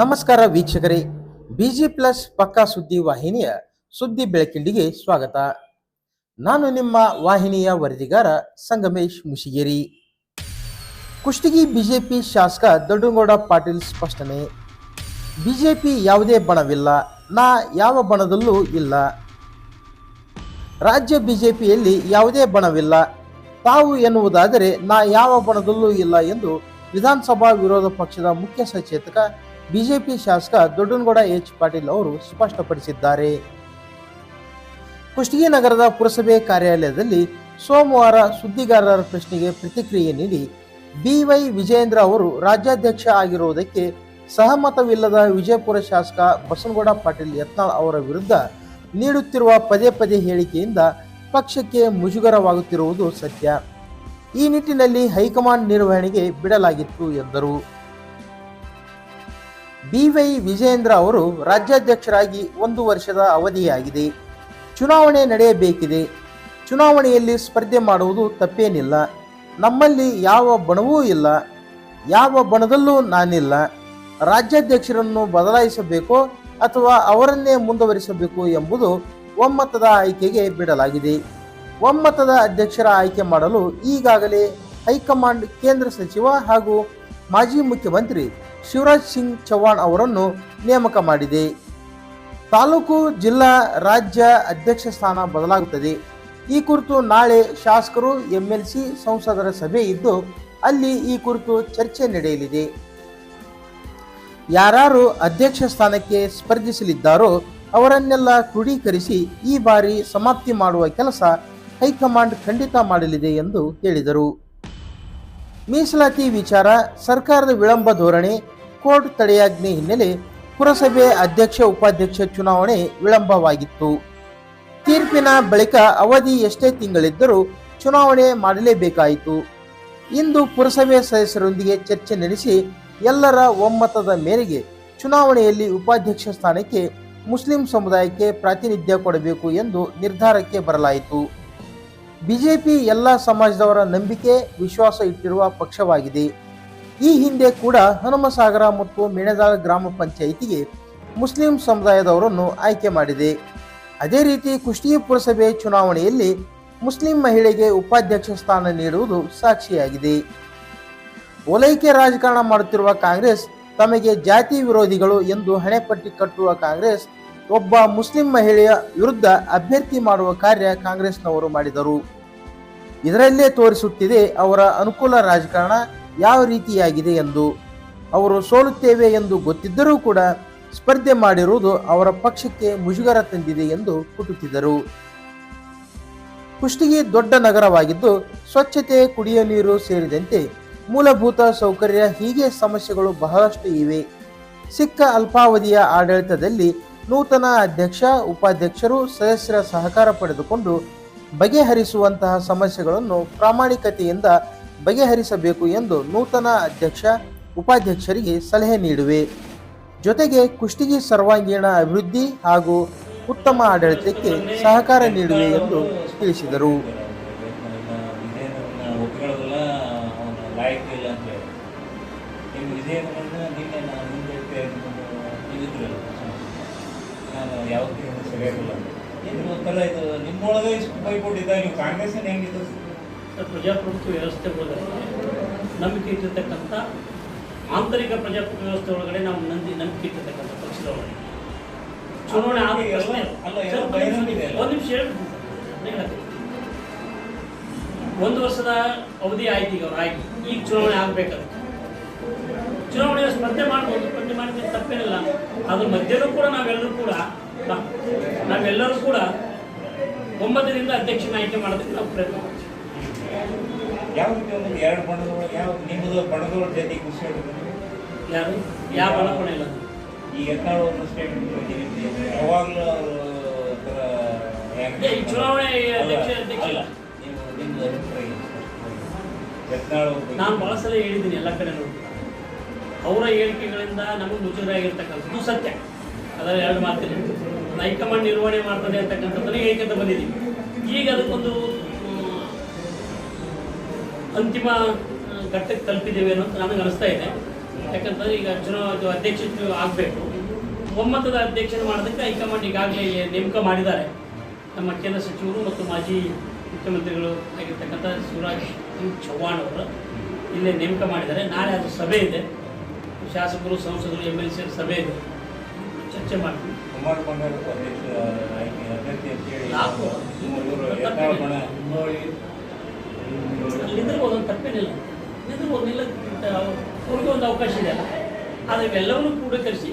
ನಮಸ್ಕಾರ ವೀಕ್ಷಕರೇ. Busy plus ಪಕ್ಕಾ ಸುದ್ದಿ ವಾಹಿನಿಯ ಸುದ್ದಿ ಬೆಳಕಿಂಡಿಗೆ ಸ್ವಾಗತ. ನಾನು ನಿಮ್ಮ ವಾಹಿನಿಯ ವರದಿಗಾರ ಸಂಗಮೇಶ್ ಮುಷಿಗೇರಿ. ಕುಷ್ಟಗಿ ಬಿಜೆಪಿ ಶಾಸಕ ದೊಡ್ಡಗೌಡ ಪಾಟೀಲ್ ಸ್ಪಷ್ಟನೆ. ಬಿಜೆಪಿ ಯಾವುದೇ ಬಣವಿಲ್ಲ, ನಾ ಯಾವ ಬಣದಲ್ಲೂ ಇಲ್ಲ. ರಾಜ್ಯ ಬಿಜೆಪಿಯಲ್ಲಿ ಯಾವುದೇ ಬಣವಿಲ್ಲ, ತಾವು ಎನ್ನುವುದಾದರೆ ನಾ ಯಾವ ಬಣದಲ್ಲೂ ಇಲ್ಲ ಎಂದು ವಿಧಾನಸಭಾ ವಿರೋಧ ಪಕ್ಷದ ಮುಖ್ಯ ಸಚೇತಕ ಬಿಜೆಪಿ ಶಾಸಕ ದೊಡ್ಡನಗೌಡ ಎಚ್ ಪಾಟೀಲ್ ಅವರು ಸ್ಪಷ್ಟಪಡಿಸಿದ್ದಾರೆ. ಕುಷ್ಟಗಿ ನಗರದ ಪುರಸಭೆ ಕಾರ್ಯಾಲಯದಲ್ಲಿ ಸೋಮವಾರ ಸುದ್ದಿಗಾರರ ಪ್ರಶ್ನೆಗೆ ಪ್ರತಿಕ್ರಿಯೆ ನೀಡಿ ಬಿವೈ ವಿಜಯೇಂದ್ರ ಅವರು ರಾಜ್ಯಾಧ್ಯಕ್ಷ ಆಗಿರುವುದಕ್ಕೆ ಸಹಮತವಿಲ್ಲದ ವಿಜಯಪುರ ಶಾಸಕ ಬಸನಗೌಡ ಪಾಟೀಲ್ ಯತ್ನಾಳ್ ಅವರ ವಿರುದ್ಧ ನೀಡುತ್ತಿರುವ ಪದೇ ಪದೇ ಹೇಳಿಕೆಯಿಂದ ಪಕ್ಷಕ್ಕೆ ಮುಜುಗರವಾಗುತ್ತಿರುವುದು ಸತ್ಯ. ಈ ನಿಟ್ಟಿನಲ್ಲಿ ಹೈಕಮಾಂಡ್ ನಿರ್ವಹಣೆಗೆ ಬಿಡಲಾಗಿತ್ತು ಎಂದರು. ಬಿವೈ ವಿಜಯೇಂದ್ರ ಅವರು ರಾಜ್ಯಾಧ್ಯಕ್ಷರಾಗಿ ಒಂದು ವರ್ಷದ ಅವಧಿಯಾಗಿದೆ. ಚುನಾವಣೆ ನಡೆಯಬೇಕಿದೆ. ಚುನಾವಣೆಯಲ್ಲಿ ಸ್ಪರ್ಧೆ ಮಾಡುವುದು ತಪ್ಪೇನಿಲ್ಲ. ನಮ್ಮಲ್ಲಿ ಯಾವ ಬಣವೂ ಇಲ್ಲ. ಯಾವ ಬಣದಲ್ಲೂ ನಾನಿಲ್ಲ. ರಾಜ್ಯಾಧ್ಯಕ್ಷರನ್ನು ಬದಲಾಯಿಸಬೇಕೋ ಅಥವಾ ಅವರನ್ನೇ ಮುಂದುವರಿಸಬೇಕು ಎಂಬುದು ಒಮ್ಮತದ ಆಯ್ಕೆಗೆ ಬಿಡಲಾಗಿದೆ. ಒಮ್ಮತದ ಅಧ್ಯಕ್ಷರ ಆಯ್ಕೆ ಮಾಡಲು ಈಗಾಗಲೇ ಹೈಕಮಾಂಡ್ ಕೇಂದ್ರ ಸಚಿವ ಹಾಗೂ ಮಾಜಿ ಮುಖ್ಯಮಂತ್ರಿ ಶಿವರಾಜ್ ಸಿಂಗ್ ಚೌಹಾಣ್ ಅವರನ್ನು ನೇಮಕ ಮಾಡಿದೆ. ತಾಲೂಕು ಜಿಲ್ಲಾ ರಾಜ್ಯ ಅಧ್ಯಕ್ಷ ಸ್ಥಾನ ಬದಲಾಗುತ್ತದೆ. ಈ ಕುರಿತು ನಾಳೆ ಶಾಸಕರು ಎಂಎಲ್ಸಿ ಸಂಸದರ ಸಭೆ ಇದ್ದು, ಅಲ್ಲಿ ಈ ಕುರಿತು ಚರ್ಚೆ ನಡೆಯಲಿದೆ. ಯಾರು ಅಧ್ಯಕ್ಷ ಸ್ಥಾನಕ್ಕೆ ಸ್ಪರ್ಧಿಸಲಿದ್ದಾರೋ ಅವರನ್ನೆಲ್ಲ ಕ್ರೋಢೀಕರಿಸಿ ಈ ಬಾರಿ ಸಮಾಪ್ತಿ ಮಾಡುವ ಕೆಲಸ ಹೈಕಮಾಂಡ್ ಖಂಡಿತ ಮಾಡಲಿದೆ ಎಂದು ಹೇಳಿದರು. ಮೀಸಲಾತಿ ವಿಚಾರ, ಸರ್ಕಾರದ ವಿಳಂಬ ಧೋರಣೆ ಕೋರ್ಟ್ ತಡೆಯಾಜ್ಞೆ ಹಿನ್ನೆಲೆ ಪುರಸಭೆ ಅಧ್ಯಕ್ಷ, ಉಪಾಧ್ಯಕ್ಷ ಚುನಾವಣೆ ವಿಳಂಬವಾಗಿತ್ತು. ತೀರ್ಪಿನ ಬಳಿಕ ಅವಧಿ ಎಷ್ಟೇ ತಿಂಗಳಿದ್ದರೂ ಚುನಾವಣೆ ಮಾಡಲೇಬೇಕಾಯಿತು. ಇಂದು ಪುರಸಭೆ ಸದಸ್ಯರೊಂದಿಗೆ ಚರ್ಚೆ ನಡೆಸಿ ಎಲ್ಲರ ಒಮ್ಮತದ ಮೇರೆಗೆ ಚುನಾವಣೆಯಲ್ಲಿ ಉಪಾಧ್ಯಕ್ಷ ಸ್ಥಾನಕ್ಕೆ ಮುಸ್ಲಿಂ ಸಮುದಾಯಕ್ಕೆ ಪ್ರಾತಿನಿಧ್ಯ ಕೊಡಬೇಕು ಎಂದು ನಿರ್ಧಾರಕ್ಕೆ ಬರಲಾಯಿತು. ಬಿಜೆಪಿ ಎಲ್ಲ ಸಮಾಜದವರ ನಂಬಿಕೆ, ವಿಶ್ವಾಸ ಇಟ್ಟಿರುವ ಪಕ್ಷವಾಗಿದೆ. ಈ ಹಿಂದೆ ಕೂಡ ಹನುಮಸಾಗರ ಮತ್ತು ಮೆಣದಾಳ ಗ್ರಾಮ ಪಂಚಾಯಿತಿಗೆ ಮುಸ್ಲಿಂ ಸಮುದಾಯದವರನ್ನು ಆಯ್ಕೆ ಮಾಡಿದೆ. ಅದೇ ರೀತಿ ಕುಷ್ಟಗಿ ಪುರಸಭೆ ಚುನಾವಣೆಯಲ್ಲಿ ಮುಸ್ಲಿಂ ಮಹಿಳೆಗೆ ಉಪಾಧ್ಯಕ್ಷ ಸ್ಥಾನ ನೀಡುವುದು ಸಾಕ್ಷಿಯಾಗಿದೆ. ಓಲೈಕೆ ರಾಜಕಾರಣ ಮಾಡುತ್ತಿರುವ ಕಾಂಗ್ರೆಸ್ ತಮಗೆ ಜಾತಿ ವಿರೋಧಿಗಳು ಎಂದು ಹಣೆಪಟ್ಟಿ ಕಟ್ಟುವ ಕಾಂಗ್ರೆಸ್, ಒಬ್ಬ ಮುಸ್ಲಿಂ ಮಹಿಳೆಯ ವಿರುದ್ಧ ಅಭ್ಯರ್ಥಿ ಮಾಡುವ ಕಾರ್ಯ ಕಾಂಗ್ರೆಸ್ನವರು ಮಾಡಿದರು. ಇದರಲ್ಲೇ ತೋರಿಸುತ್ತಿದೆ ಅವರ ಅನುಕೂಲ ರಾಜಕಾರಣ ಯಾವ ರೀತಿಯಾಗಿದೆ ಎಂದು ಅವರು ಸೋಲುತ್ತೇವೆ ಎಂದು ಗೊತ್ತಿದ್ದರೂ ಕೂಡ ಸ್ಪರ್ಧೆ ಮಾಡಿರುವುದು ಅವರ ಪಕ್ಷಕ್ಕೆ ಮುಜುಗರ ತಂದಿದೆ ಎಂದು ಕುಟುಕಿದರು ಕುಷ್ಟಗಿ ದೊಡ್ಡ ನಗರವಾಗಿದ್ದು ಸ್ವಚ್ಛತೆ ಕುಡಿಯುವ ನೀರು ಸೇರಿದಂತೆ ಮೂಲಭೂತ ಸೌಕರ್ಯ ಹೀಗೆ ಸಮಸ್ಯೆಗಳು ಬಹಳಷ್ಟು ಇವೆ. ಸಿಕ್ಕ ಅಲ್ಪಾವಧಿಯ ಆಡಳಿತದಲ್ಲಿ ನೂತನ ಅಧ್ಯಕ್ಷ, ಉಪಾಧ್ಯಕ್ಷರು ಸದಸ್ಯರ ಸಹಕಾರ ಪಡೆದುಕೊಂಡು ಬಗೆಹರಿಸುವಂತಹ ಸಮಸ್ಯೆಗಳನ್ನು ಪ್ರಾಮಾಣಿಕತೆಯಿಂದ ಬಗೆಹರಿಸಬೇಕು ಎಂದು ನೂತನ ಅಧ್ಯಕ್ಷ, ಉಪಾಧ್ಯಕ್ಷರಿಗೆ ಸಲಹೆ ನೀಡುವೆ. ಜೊತೆಗೆ ಕುಷ್ಟಗಿ ಸರ್ವಾಂಗೀಣ ಅಭಿವೃದ್ಧಿ ಹಾಗೂ ಉತ್ತಮ ಆಡಳಿತಕ್ಕೆ ಸಹಕಾರ ನೀಡುವೆ ಎಂದು ತಿಳಿಸಿದರು. ಯಾವತ್ತೂ ಸರಿಯಾಗಿಲ್ಲ ಇದು ನಿಮ್ಮೊಳಗೆ ಇಷ್ಟು ಬೈಕೊಟ್ಟಿದ್ದ ನೀವು ಕಾಂಗ್ರೆಸ್ ಹೆಂಗಿತ್ತು? ಪ್ರಜಾಪ್ರಭುತ್ವ ವ್ಯವಸ್ಥೆ ಒಳಗಡೆ ನಂಬಿಕೆ ಇಟ್ಟಿರ್ತಕ್ಕಂಥ ಆಂತರಿಕ ಪ್ರಜಾಪ್ರಭುತ್ವ ವ್ಯವಸ್ಥೆ ಒಳಗಡೆ ನಾವು ನಂದಿ ನಂಬಿಕೆ ಇಟ್ಟಿರ್ತಕ್ಕಂಥ ಪಕ್ಷದ ಒಳಗಡೆ. ಚುನಾವಣೆ ಆದ ಒಂದು ನಿಮಿಷ- ಅಲ್ಲ? ಒಂದ್ ಹೇಳ್ತೀನಿ. ವರ್ಷದ ಅವಧಿ ಆಯ್ತು ಈಗ ಅವ್ರು ಆಯ್ತು. ಈಗ ಚುನಾವಣೆ ಆಗ್ಬೇಕಾದ್ರೆ ಚುನಾವಣೆ ಸ್ಪರ್ಧೆ ಮಾಡ್ಬೋದು ಸ್ಪರ್ಧೆ ಮಾಡಿದ್ರೆ ತಪ್ಪೇನಿಲ್ಲ. ಅದ್ರ ಮಧ್ಯದ ಕೂಡ ನಾವೆಲ್ಲರೂ ಕೂಡ ನಾವೆಲ್ಲರೂ ಕೂಡ ಒಂಬತ್ತರಿಂದ ಅಧ್ಯಕ್ಷನ ಆಯ್ಕೆ ಮಾಡೋದಕ್ಕೆ ನಾವು ಪ್ರಯತ್ನ ಯಾವ ರೀತಿ ಒಂದು ಎರಡು ಬಣ್ಣದೊಳಗೆ ಯಾವ ನಿಮ್ಮದು ಬಣ್ಣದೊಳ ಜೊತೆ ಆಗುತ್ತೆ ಯಾರು? ಯಾವ ಬಣ ಇಲ್ಲ? ಈ ಎತ್ತಾಳು ಒಂದು ಸ್ಟೇಟ್ಮೆಂಟ್ ಯಾವಾಗಲೂ ಅವರು ಥರ ಚುನಾವಣೆ ನಿಮ್ಮದು ಅಭಿಪ್ರಾಯ ಬಗ್ಗೆ- ನಾನು ಬಹಳ ಸಲ ಹೇಳಿದ್ದೀನಿ ಎಲ್ಲ ಕಡೆ ನೋಡಿ. ಅವರ ಹೇಳಿಕೆಗಳಿಂದ ನಮಗೆ ಮುಜುಗರಾಗಿರ್ತಕ್ಕಂಥದ್ದು ಸತ್ಯ. ಅದರ ಎರಡು ಮಾತಿಲ್ಲ ಹೈಕಮಾಂಡ್ ನಿರ್ವಹಣೆ ಮಾಡ್ತದೆ ಅಂತಕ್ಕಂಥದ್ದನ್ನು ಹೇಳಿಕೆ ಬಂದಿದ್ದೀವಿ ಈಗ ಅದಕ್ಕೊಂದು ಅಂತಿಮ ಘಟ್ಟಕ್ಕೆ ತಲುಪಿದ್ದೇವೆ ಅನ್ನೋದು ನನಗೆ ಅನಿಸ್ತಾ ಇದೆ. ಯಾಕಂತಂದ್ರೆ ಈಗ ಚುನಾವಣೆ ಅಧ್ಯಕ್ಷ ಆಗಬೇಕು. ಒಮ್ಮತದ ಅಧ್ಯಕ್ಷನ ಮಾಡೋದಕ್ಕೆ ಹೈಕಮಾಂಡ್ ಈಗಾಗಲೇ ನೇಮಕ ಮಾಡಿದ್ದಾರೆ. ನಮ್ಮ ಕೇಂದ್ರ ಸಚಿವರು ಮತ್ತು ಮಾಜಿ ಮುಖ್ಯಮಂತ್ರಿಗಳು ಆಗಿರ್ತಕ್ಕಂಥ ಶಿವರಾಜ್ ಸಿಂಗ್ ಚೌಹಾಣ್ ಅವರು ಇಲ್ಲೇ ನೇಮಕ ಮಾಡಿದ್ದಾರೆ. ನಾಳೆ ಅದು ಸಭೆ ಇದೆ. ಶಾಸಕರು ಸಂಸದರು ಎಂ ಎಲ್ ಸಿ ಸಭೆ ಇದೆ. ಚರ್ಚೆ ಮಾಡ್ತೀವಿ ಬಂಗಾರ ಅಧ್ಯಕ್ಷ ಆಯ್ಕೆ ಅಭ್ಯರ್ಥಿ ಅಂತೇಳಿ ಯಾಕೋ? ಇವರು ಯತ್ನಾಳ್ ಬಣ ನಿಂದಿರ್ಬೋದು ಅಂತ ತಪ್ಪೇನಿಲ್ಲ ನಿಂದಿರ್ಬೋದು ನಿಲ್ಲ ಅವ್ರಿಗೆ ಒಂದು ಅವಕಾಶ ಇದೆ ಅಲ್ಲ. ಆದರೆ ಇವೆಲ್ಲವನ್ನೂ ಕ್ರೋಢೀಕರಿಸಿ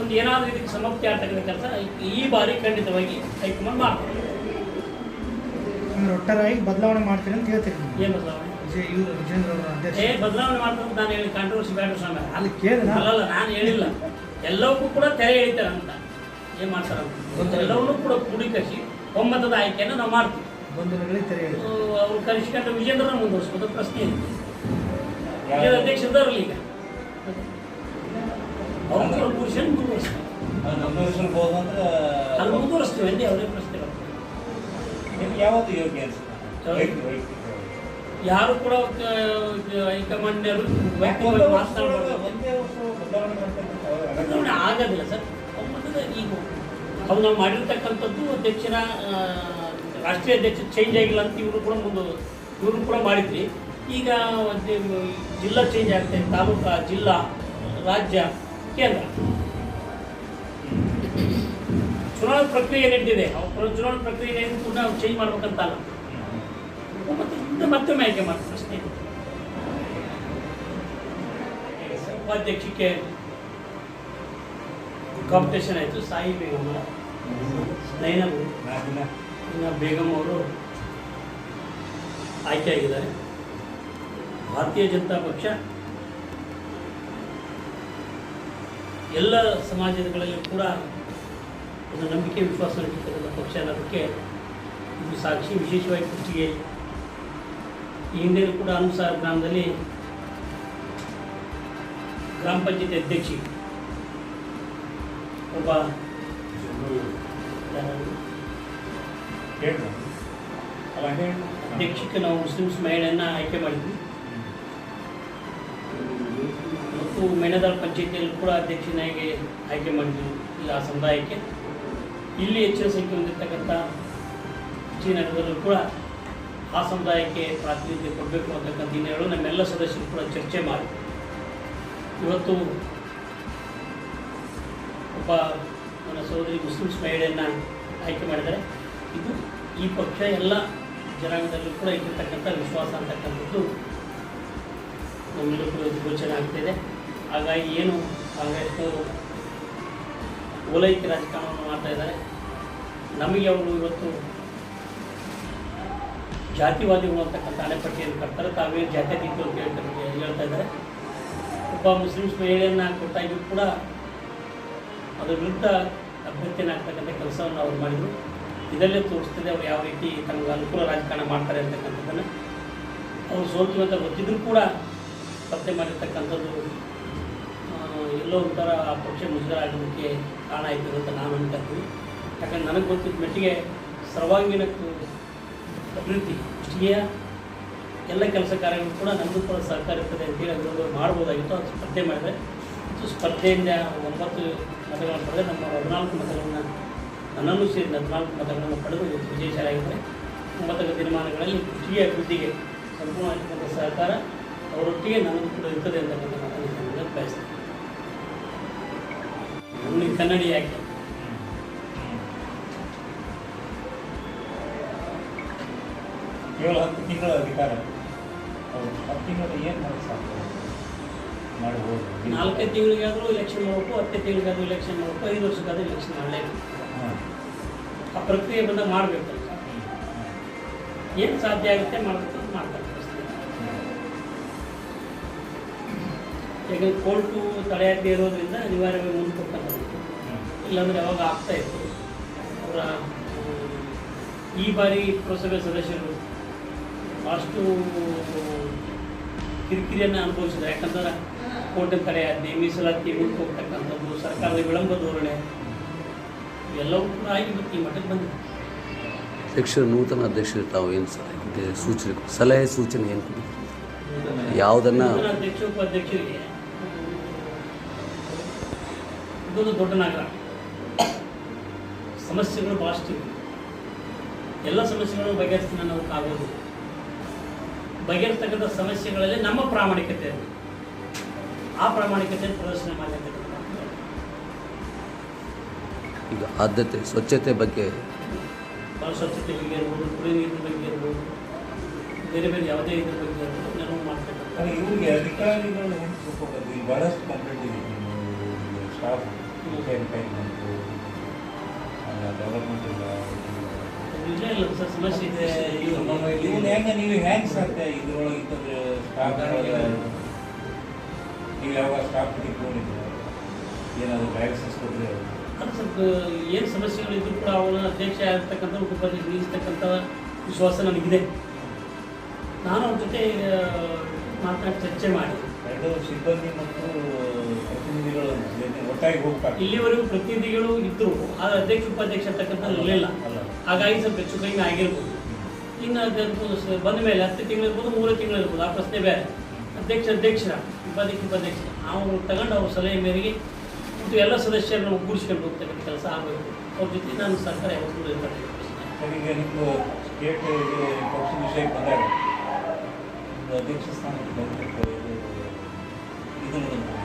ಒಂದು ಏನಾದರೂ ಇದಕ್ಕೆ ಸಮಾಪ್ತಿ ಆಗ್ತಕ್ಕಂಥ ಕೆಲಸ ಈ ಬಾರಿ ಖಂಡಿತವಾಗಿ ಹೈಕಮಾಂಡ್ ಮಾಡ್ತಾರೆ ಒಟ್ಟಾರಾಗಿ ಒಟ್ಟಾರೆಯಾಗಿ ಬದಲಾವಣೆ ಮಾಡ್ತೀನಿ ಅಂತ ಹೇಳ್ತೀನಿ. ಏನು ಬದಲಾವಣೆ. ಏ ಬದಲಾವಣೆ ಮಾಡ್ತಾರೆ ನಾನು ಹೇಳಿ ಕಾಂಟ್ರವರ್ಸಿ ಬೇಡ ಸ್ವಾಮಿ ಅಲ್ಲಿ. ಕೇಳಿದ ಅಲ್ಲಲ್ಲ ನಾನು ಹೇಳಿಲ್ಲ. ಎಲ್ಲವಕ್ಕೂ ಕೂಡ ತೆರೆ ಎಳಿತಾರೆ ಅಂತ. ಏನು ಮಾಡ್ತಾರೆ ಎಲ್ಲವನ್ನೂ ಕೂಡ ಕ್ರೋಢೀಕರಿಸಿ ಒಮ್ಮತದ ಆಯ್ಕೆಯನ್ನು ನಾವು ಮಾಡ್ತೀವಿ. ಅವ್ರು ಕರೆಸಿಕೊಂಡು ವಿಜೇಂದ್ರನ ಮುಂದುವರಿಸ್ಬೋದು ಪ್ರಶ್ನೆ ಇದೆ ವಿಜೇಂದ್ರ ಅಧ್ಯಕ್ಷ ಇದ್ದಾರಲ್ಲ ಈಗ. ಅವ್ರು ಪುರುಷನ್ ಮುಂದುವರಿಸ್ತಾರೆ. ಅಲ್ಲಿ ಮುಂದುವರಿಸ್ತೀವಿ ಅಂದೇ ಅವರೇ ಪ್ರಶ್ನೆ ಯಾವತ್ತು ಯೋಗ್ಯ. ಯಾರು ಕೂಡ ವರ್ಷ ಮಾತನಾಡಬಾರ್ದು ಆಗೋದಿಲ್ಲ ಸರ್. ಈಗ ಅವ್ರು ನಾವು ಮಾಡಿರ್ತಕ್ಕಂಥದ್ದು ಅಧ್ಯಕ್ಷರ ರಾಷ್ಟ್ರೀಯ ಅಧ್ಯಕ್ಷ ಚೇಂಜ್ ಆಗಿಲ್ಲ ಅಂತ ಇವರು ಕೂಡ ಒಂದು ಇವರು ಕೂಡ ಮಾಡಿದ್ರಿ. ಈಗ ಜಿಲ್ಲಾ ಚೇಂಜ್ ಆಗುತ್ತೆ ತಾಲೂಕಾ, ಜಿಲ್ಲಾ, ರಾಜ್ಯ, ಕೇಂದ್ರ. ಚುನಾವಣಾ ಪ್ರಕ್ರಿಯೆ ಅವ್ರ ಚುನಾವಣಾ ಪ್ರಕ್ರಿಯೆ ಏನು ಕೂಡ ಚೇಂಜ್ ಮಾಡ್ಬೇಕಂತಲ್ಲ. ಮತ್ತೆ ಮತ್ತೊಮ್ಮೆ ಆಯ್ಕೆ ಮಾಡಿ ಪ್ರಶ್ನೆ. ಉಪಾಧ್ಯಕ್ಷಕ್ಕೆ ಕಾಂಪಿಟೇಷನ್ ಆಯಿತು. ಸಾಯಿ ಬೇಗಮ್ಮ ದಿನ ಇನ್ನು ಬೇಗಮ್ ಅವರು ಆಯ್ಕೆಯಾಗಿದ್ದಾರೆ ಭಾರತೀಯ ಜನತಾ ಪಕ್ಷ ಎಲ್ಲ ಸಮಾಜಗಳಲ್ಲಿಯೂ ಕೂಡ ಒಂದು ನಂಬಿಕೆ, ವಿಶ್ವಾಸ ಇಟ್ಟಿರ್ತಕ್ಕಂಥ ಪಕ್ಷ ಅನ್ನೋದಕ್ಕೆ ಇದು ಸಾಕ್ಷಿ, ವಿಶೇಷವಾಗಿ ಕುಷ್ಟಗಿ ಈ ಹಿಂದೆ ಕೂಡ ಅನುಸಾರ ಗ್ರಾಮದಲ್ಲಿ ಗ್ರಾಮ ಪಂಚಾಯತಿ ಅಧ್ಯಕ್ಷಿ, ಒಬ್ಬ? ಹೇಳು ಅಲ್ಲ ಹೇಳು ಅಧ್ಯಕ್ಷಕ್ಕೆ ನಾವು ಮುಸ್ಲಿಮ್ಸ್ ಮಹಿಳೆಯನ್ನು ಆಯ್ಕೆ ಮಾಡಿದ್ವಿ. ಮತ್ತು ಮೇಣದಾಳ್ ಪಂಚಾಯತಿಯಲ್ಲಿ ಕೂಡ ಅಧ್ಯಕ್ಷನಾಗಿ ಆಯ್ಕೆ ಮಾಡಿದ್ವಿ ಇಲ್ಲಿ ಆ ಸಮುದಾಯಕ್ಕೆ. ಇಲ್ಲಿ ಹೆಚ್ಚಿನ ಸಂಖ್ಯೆ ಹೊಂದಿರತಕ್ಕಂಥ ಶ್ರೀನಗರದಲ್ಲೂ ಕೂಡ ಆ ಸಮುದಾಯಕ್ಕೆ ಪ್ರಾತಿನಿಧ್ಯ ಕೊಡಬೇಕು ಅಂತಕ್ಕಂಥ ಹಿನ್ನೆಲೆಗಳು ನಮ್ಮೆಲ್ಲ ಸದಸ್ಯರು ಕೂಡ ಚರ್ಚೆ ಮಾಡಿ. ಇವತ್ತು ಒಬ್ಬ ನನ್ನ ಸಹೋದರಿ ಮುಸ್ಲಿಮ್ಸ್ ಮಹಿಳೆಯನ್ನು ಆಯ್ಕೆ ಮಾಡಿದ್ದಾರೆ. ಇದು ಈ ಪಕ್ಷ ಎಲ್ಲ ಜನಾಂಗದಲ್ಲೂ ಕೂಡ ಇಟ್ಟಿರ್ತಕ್ಕಂಥ ವಿಶ್ವಾಸ ಅಂತಕ್ಕಂಥದ್ದು ನಮ್ಮೆಲ್ಲರೂ ಕೂಡ ಆಗ್ತಿದೆ. ಹಾಗಾಗಿ ಏನು ಕಾಂಗ್ರೆಸ್ನವರು ಓಲೈಕೆ ರಾಜಕಾರಣವನ್ನು ಮಾಡ್ತಾ ಇದ್ದಾರೆ. ನಮಗೆ ಅವರು ಇವತ್ತು ಜಾತಿವಾದಿಗಳು ಅಂತಕ್ಕಂಥ ಅಣೆಪಟ್ಟಿಯನ್ನು ಕಟ್ತಾರೆ. ತಾವೇ ಜಾತ್ಯತೀತ ಅಂತ ಹೇಳ್ತಾ ಇದ್ದಾರೆ. ಒಬ್ಬ ಮುಸ್ಲಿಮ್ಸ್ ಮಹಿಳೆಯನ್ನು ಕೊಟ್ಟಾಗಿಯೂ ಕೂಡ ಅದರ ವಿರುದ್ಧ ಅಭ್ಯರ್ಥಿಯನ್ನಾಗ್ತಕ್ಕಂಥ ಕೆಲಸವನ್ನು ಅವರು ಮಾಡಿದರು. ಇದರಲ್ಲೇ ತೋರಿಸ್ತದೆ ಅವ್ರು ಯಾವ ರೀತಿ ತಮಗೆ ಅನುಕೂಲ ರಾಜಕಾರಣ ಮಾಡ್ತಾರೆ ಅಂತಕ್ಕಂಥದ್ದನ್ನು. ಅವರು ಸೋಲ್ತೀವಿ ಅಂತ ಗೊತ್ತಿದ್ರೂ ಕೂಡ ಸ್ಪರ್ಧೆ ಮಾಡಿರ್ತಕ್ಕಂಥದ್ದು ಎಲ್ಲೋ ಒಂಥರ ಆ ಪಕ್ಷ ಮುಜುಗರ ಆಗೋದಕ್ಕೆ ಕಾರಣ ಆಯಿತು ಅಂತ ನಾನು ಅನ್ಕೊಳ್ತೀನಿ ಯಾಕಂದ್ರೆ ನನಗೆ ಗೊತ್ತಿದ್ದ ಮಟ್ಟಿಗೆ ಸರ್ವಾಂಗೀಣ ಅಭಿವೃದ್ಧಿ, ರಾಷ್ಟ್ರೀಯ ಎಲ್ಲ ಕೆಲಸ ಕಾರ್ಯಗಳು ಕೂಡ ನಮಗೂ ಕೂಡ ಸಹಕಾರ ಇರ್ತದೆ ಅಂತೇಳಿ ಅದರಲ್ಲೂ ಮಾಡ್ಬೋದಾಗಿತ್ತು. ಅದು ಸ್ಪರ್ಧೆ ಮಾಡಿದೆ ಸ್ಪರ್ಧೆಯಿಂದ ಒಂಬತ್ತು ಮತಗಳನ್ನು ಪಡೆದ ನಮ್ಮ ಹದಿನಾಲ್ಕು ಮತಗಳನ್ನು ನನ್ನನ್ನು ಸೇರಿದ ಹದಿನಾಲ್ಕು ಮತಗಳನ್ನು ಪಡೆದು ಇವತ್ತು ವಿಜಯಶಾಲಿಯಾಗಿದ್ದಾರೆ ಒಂಬತ್ತು ದಿನಮಾನಗಳಲ್ಲಿ ಕೃಷಿಯ ಅಭಿವೃದ್ಧಿಗೆ ಸಂಪೂರ್ಣವಾಗಿರ್ತಕ್ಕಂಥ ಸಹಕಾರ ಅವರೊಟ್ಟಿಗೆ ನನಗೂ ಕೂಡ ಇರ್ತದೆ ಅಂತಕ್ಕಂಥ ಮಾತನ್ನು ನಾನು ಬಯಸ್ತೇನೆ. ಕನ್ನಡಿ ಯಾಕೆ? ಕೇವಲ ಹತ್ತು ತಿಂಗಳ ಅಧಿಕಾರ. ಹತ್ತು ತಿಂಗಳ ಏನು ಮಾಡಿ ಸಾಧ್ಯ ಮಾಡ್ಬೋದು ನಾಲ್ಕೈದು ತಿಂಗಳಿಗಾದರೂ ಎಲೆಕ್ಷನ್ ಮಾಡಬೇಕು ಹತ್ತೇ ತಿಂಗಳಿಗಾದರೂ ಎಲೆಕ್ಷನ್ ಮಾಡಬೇಕು ಐದು ವರ್ಷಕ್ಕಾದರೂ ಎಲೆಕ್ಷನ್ ಮಾಡಲೇಬೇಕು. ಪ್ರಕ್ರಿಯೆ ಬಂದಾಗ ಮಾಡಬೇಕು. ಏನು ಸಾಧ್ಯ ಆಗುತ್ತೆ ಮಾಡಬೇಕು ಮಾಡ್ತಾರೆ. ಯಾಕಂದ್ರೆ ಕೋರ್ಟು ತಡೆಯಾಗದೆ ಇರೋದ್ರಿಂದ ಅನಿವಾರ್ಯವಾಗಿ ಮುಂದೆ ಕೊಡ್ತಾರೆ ಇಲ್ಲಾಂದರೆ ಯಾವಾಗ ಆಗ್ತಾ ಇತ್ತು. ಅವರ, ಈ ಬಾರಿ ಪುರಸಭೆ ಸದಸ್ಯರು ಭಾಳಷ್ಟು ಕಿರಿಕಿರಿಯನ್ನು ಅನುಭವಿಸಿದ್ರು ಯಾಕಂದ್ರೆ ಕೋರ್ಟಿನ ತಡೆಯಾಜ್ಞೆ ಮೀಸಲಾತಿ ಮುಂದೆ ಹೋಗ್ತಕ್ಕಂಥದ್ದು ಸರ್ಕಾರದ ವಿಳಂಬ ಧೋರಣೆ ಇವೆಲ್ಲವೂ ಕೂಡ ಆಗಿ ಇವತ್ತು ಈ ಮಟ್ಟಕ್ಕೆ ಬಂದಿದೆ. ಅಧ್ಯಕ್ಷರು ನೂತನ ಅಧ್ಯಕ್ಷರು ತಾವು ಏನು ಸಲಹೆ ಸೂಚನೆ ಸಲಹೆ ಸೂಚನೆ ಏನು ಕೊಡಿ? ಯಾವುದನ್ನು ಅಧ್ಯಕ್ಷ ಉಪಾಧ್ಯಕ್ಷರಿಗೆ ಇದೊಂದು ದೊಡ್ಡ ನಗರ. ಸಮಸ್ಯೆಗಳು ಭಾಳಷ್ಟು ಎಲ್ಲ ಸಮಸ್ಯೆಗಳನ್ನು ಬಗೆಹರಿಸ್ತೀನಿ ನಾವು ಆಗೋದು ಬಗೆಹರಿಸ್ತಕ್ಕಂಥ ಸಮಸ್ಯೆಗಳಲ್ಲಿ ನಮ್ಮ ಪ್ರಾಮಾಣಿಕತೆ ಆ ಪ್ರಾಮಾಣಿಕತೆ ಪ್ರದರ್ಶನ ಮಾಡಿರ್ತಕ್ಕಂಥ ಈಗ ಆದ್ಯತೆ ಸ್ವಚ್ಛತೆ ಬಗ್ಗೆ. ಭಾಳ ಸ್ವಚ್ಛತೆ ಬಗ್ಗೆ ಇರ್ಬೋದು ಕುಡಿಯ ನೀರಿನ ಬಗ್ಗೆ ಇರ್ಬೋದು ಬೇರೆ ಬೇರೆ ಯಾವುದೇ ಇದ್ರ ಬಗ್ಗೆ ಇರ್ಬೋದು ನೆರವು ಮಾಡ್ತಕ್ಕಂಥ ಅದೇ ಇವರಿಗೆ ಅಧಿಕಾರಿಗಳು ಹೆಂಗೆ ಇಲ್ಲಿ ಬಹಳಷ್ಟು ಕಂಪ್ಲೇಂಟ್ ಇದೆ ಸ್ಟಾಫ್ ಎಂಪೈರ್ಮೆಂಟು ಡೆವಲಪ್ಮೆಂಟ್ ಇಲ್ಲ ಇಲ್ಲೇ ಇಲ್ಲ ಸರ್ ಸಮಸ್ಯೆ ಇದೆ. ಇವನ್ ಹೆಂಗ ನೀವು ಹೆಂಗ್ ಸಾಧ್ಯ ಇದ್ರೊಳಗೆ ಇದ್ದರೆ ಸ್ಟಾಫ್ ನೀವು ಯಾವಾಗ ಸ್ಟಾಫ್ ಇಟ್ಕೊಂಡಿದ್ದೀರ ಏನಾದರೂ ಡೈರೆಕ್ಷನ್ಸ್ ಕೊಟ್ಟರೆ ಏನು ಸಮಸ್ಯೆಗಳಿದ್ರು ಕೂಡ ಅವನ ಅಧ್ಯಕ್ಷ ಆಗಿರ್ತಕ್ಕಂಥ ನಿಲ್ಲಿಸ್ತಕ್ಕಂಥ ವಿಶ್ವಾಸ ನನಗಿದೆ. ನಾನು ಅವ್ರ ಜೊತೆ ಮಾತನಾಡಿ ಚರ್ಚೆ ಮಾಡಿ. ಎರಡು ಸಿಬ್ಬಂದಿ ಮತ್ತು ಪ್ರತಿನಿಧಿಗಳು ಒಟ್ಟಾಗಿ ಹೋಗ್ತಾರೆ. ಇಲ್ಲಿವರೆಗೂ ಪ್ರತಿನಿಧಿಗಳು ಇದ್ದರು ಆದರೆ ಅಧ್ಯಕ್ಷ ಉಪಾಧ್ಯಕ್ಷ ಅಂತಕ್ಕಂಥ ಇರಲಿಲ್ಲ ಹಾಗಾಗಿ ಸ್ವಲ್ಪ ಹೆಚ್ಚು ಕಡಿಮೆ ಆಗಿರ್ಬೋದು. ಇನ್ನು ಬಂದ ಮೇಲೆ ಹತ್ತು ತಿಂಗಳು ಇರ್ಬೋದು ಮೂರು ತಿಂಗಳು ಇರ್ಬೋದು ಆ ಪ್ರಶ್ನೆ ಬೇರೆ. ಅಧ್ಯಕ್ಷ ಅಧ್ಯಕ್ಷರ ಉಪಾಧ್ಯಕ್ಷ ಉಪಾಧ್ಯಕ್ಷ ಅವರು ತಗೊಂಡು ಅವ್ರ ಸಲಹೆ ಮೇರೆಗೆ ಮತ್ತು ಎಲ್ಲ ಸದಸ್ಯರನ್ನು ಒಗ್ಗೂಡಿಸ್ಕೊಂಡು ಹೋಗ್ತಕ್ಕಂಥ ಕೆಲಸ ಆಗಬೇಕು. ಅವ್ರ ಜೊತೆ ನಾನು ಸರ್ಕಾರ ಯಾವತ್ತೂ ಬಂದಾಗ ಅಧ್ಯಕ್ಷ ಸ್ಥಾನಕ್ಕೆ ಬಂದಿರ್ತಾರೆ ಇದು ಇದು ನೋಡೋದು